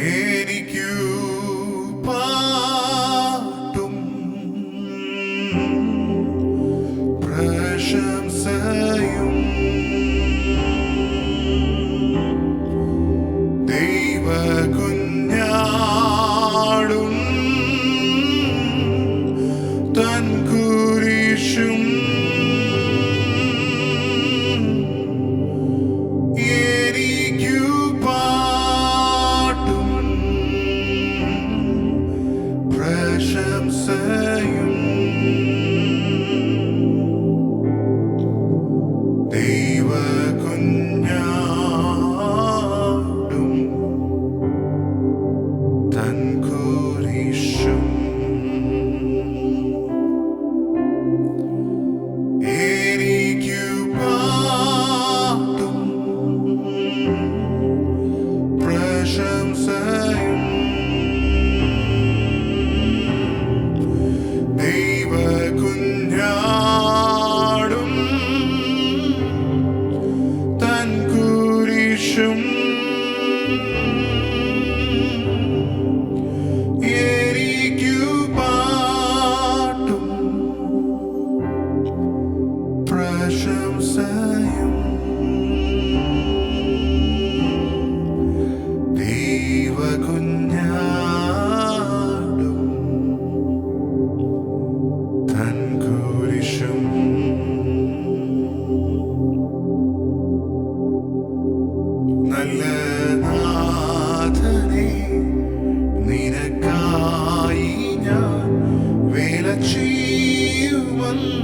എനിക്കു പാട്ടും പ്രശംസയും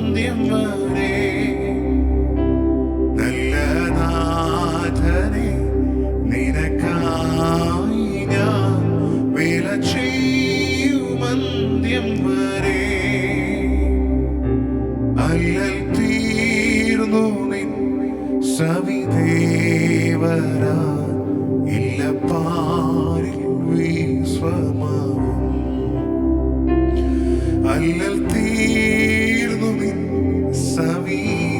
വേല നല്ല നാഥനെ നിനക്കായി ഞാൻ വേല ചെയ്യുമന്ത്യം അല്ലൽ തീർന്നു നിൻ സവിദേവരാ ഇല്ല പാരിൽ വിശ്വമാവും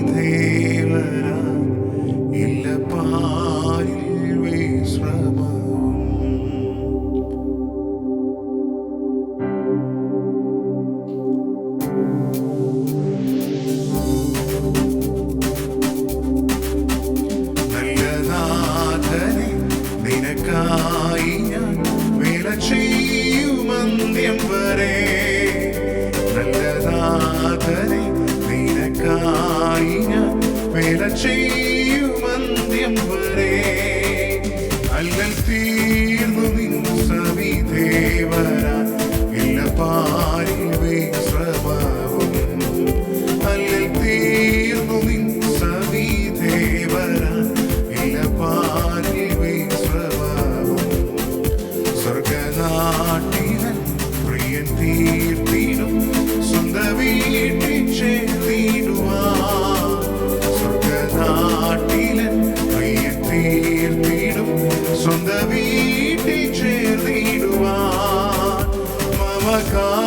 സവിദേവരാ ഇല്ല പാരിൽ ചെയ്യുമന്ത്യം വരെ അല്ലൽ തീർന്നു നിൻ സവിദേവരാ ഇല്ല പാരിൽ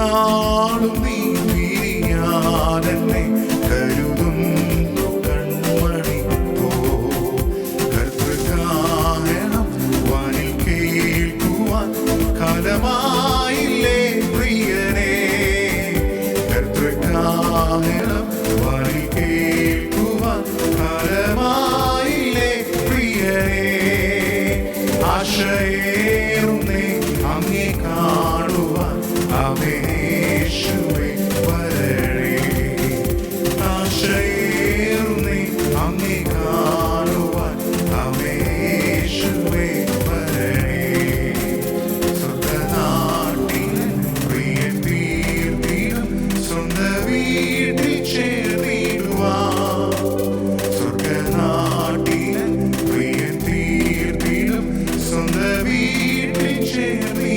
നാളും നീ പിരിയാതെ കരുതുന്നു ആശയേറുന്നേ അങ്ങേ കാണുവാൻ അമേശുവേ വരണേ. സ്വന്തം നാട്ടിലും പ്രിയ തീർത്തിലും സ്വന്തം വീട്ടിൽ ചേർന്നിടുവാൻ. സ്വർഗനാട്ടിലും പ്രിയ തീർത്തിലും സ്വന്തം വീട്ടിൽ ചേർന്നി